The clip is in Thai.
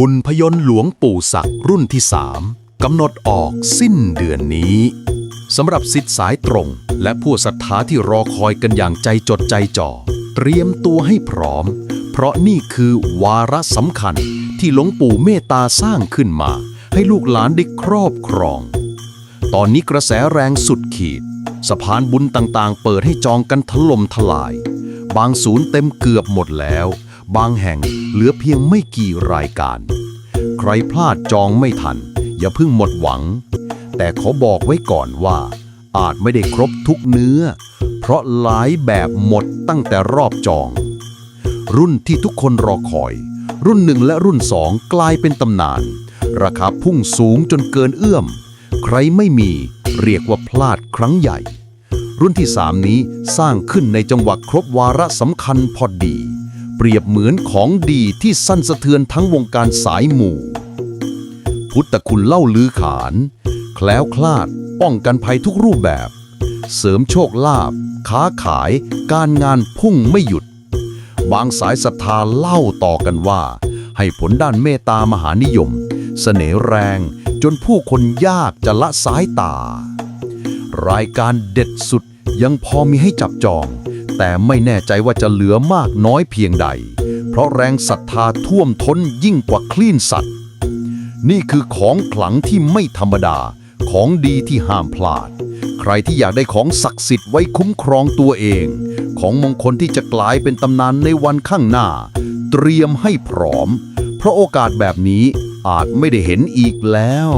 หุ่นพยนต์หลวงปู่ศักรุ่นที่3กำหนดออกสิ้นเดือนนี้สำหรับสิทธิ์สายตรง และผู้ศรัทธาที่รอคอยกันอย่างใจจดใจจ่อ เตรียมตัวให้พร้อม เพราะนี่คือวาระสำคัญที่หลวงปู่เมตตาสร้างขึ้นมา ให้ลูกหลานได้ครอบครอง ตอนนี้กระแสแรงสุดขีด สะพานบุญต่างๆ เปิดให้จองกันถล่มทลาย บางศูนย์เต็มเกือบหมดแล้ว บางแห่งเหลือเพียงไม่กี่รายการ ใครพลาดจองไม่ทัน อย่าเพิ่งหมดหวัง แต่ขอบอกไว้ก่อนว่า อาจไม่ได้ครบทุกเนื้อ เพราะหลายแบบหมดตั้งแต่รอบจอง รุ่นที่ทุกคนรอคอย รุ่นหนึ่งและรุ่นสองกลายเป็นตำนาน ราคาพุ่งสูงจนเกินเอื้อม ใครไม่มีเรียกว่าพลาดครั้งใหญ่รุ่นที่สามนี้สร้างขึ้นในจังหวะครบวาระสำคัญพอดี เปรียบเหมือนของดีที่สั้นสะเทือนทั้งวงการสายหมู่ พุทธคุณเล่าลือขาน แคล้วคลาด ป้องกันภัยทุกรูปแบบ เสริมโชคลาภค้าขาย การงานพุ่งไม่หยุด บางสายศรัทธาเล่าต่อกันว่า ให้ผลด้านเมตตามหานิยมเสน่ห์แรงจนผู้คนยากจะละสายตา รายการเด็ดสุดยังพอมีให้จับจอง แต่ไม่แน่ใจว่าจะเหลือมากน้อยเพียงใด เพราะแรงศรัทธาท่วมท้นยิ่งกว่าคลื่นสัตว์ นี่คือของขลังที่ไม่ธรรมดา ของดีที่ห้ามพลาด ใครที่อยากได้ของศักดิ์สิทธิ์ไว้คุ้มครองตัวเอง ของมงคลที่จะกลายเป็นตำนานในวันข้างหน้า เตรียมให้พร้อม เพราะโอกาสแบบนี้อาจไม่ได้เห็นอีกแล้ว